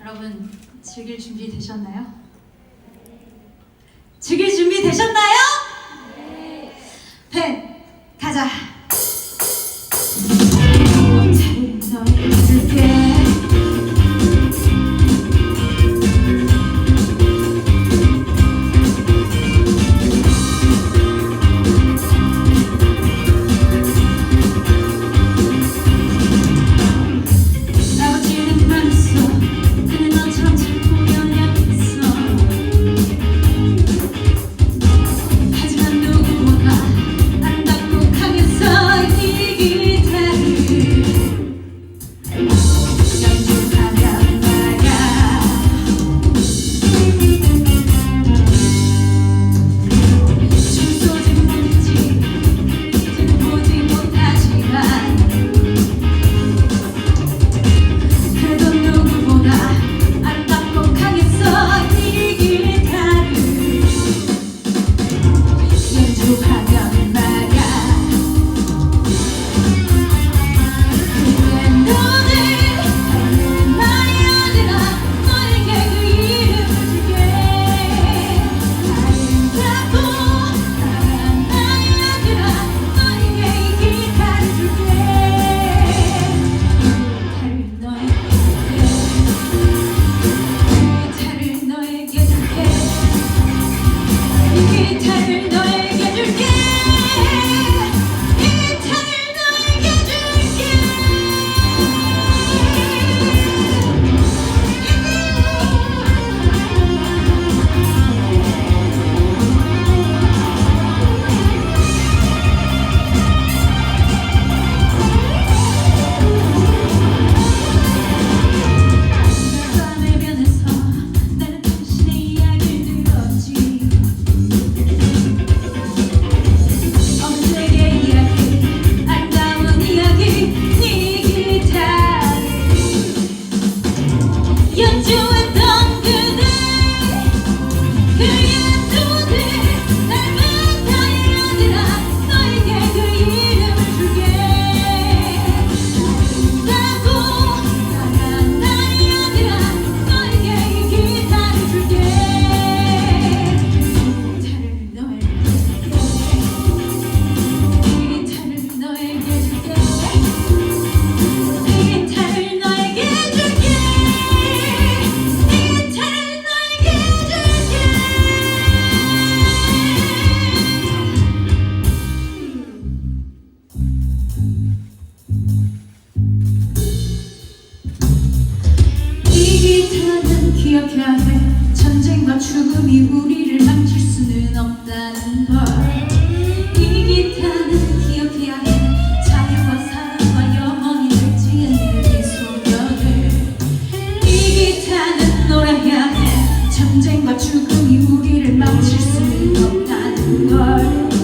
여러분 즐길 준비 되셨나요? 기억하네 전쟁과 죽음이 우리를 망칠 수는 없다는 걸 이 기타는 기억해야 해. 자유와 사랑과 영원히 갈지는 이 소녀들. 이 기타는 노래해야 해. 전쟁과 죽음이 우리를 망칠 수는 없다는 걸.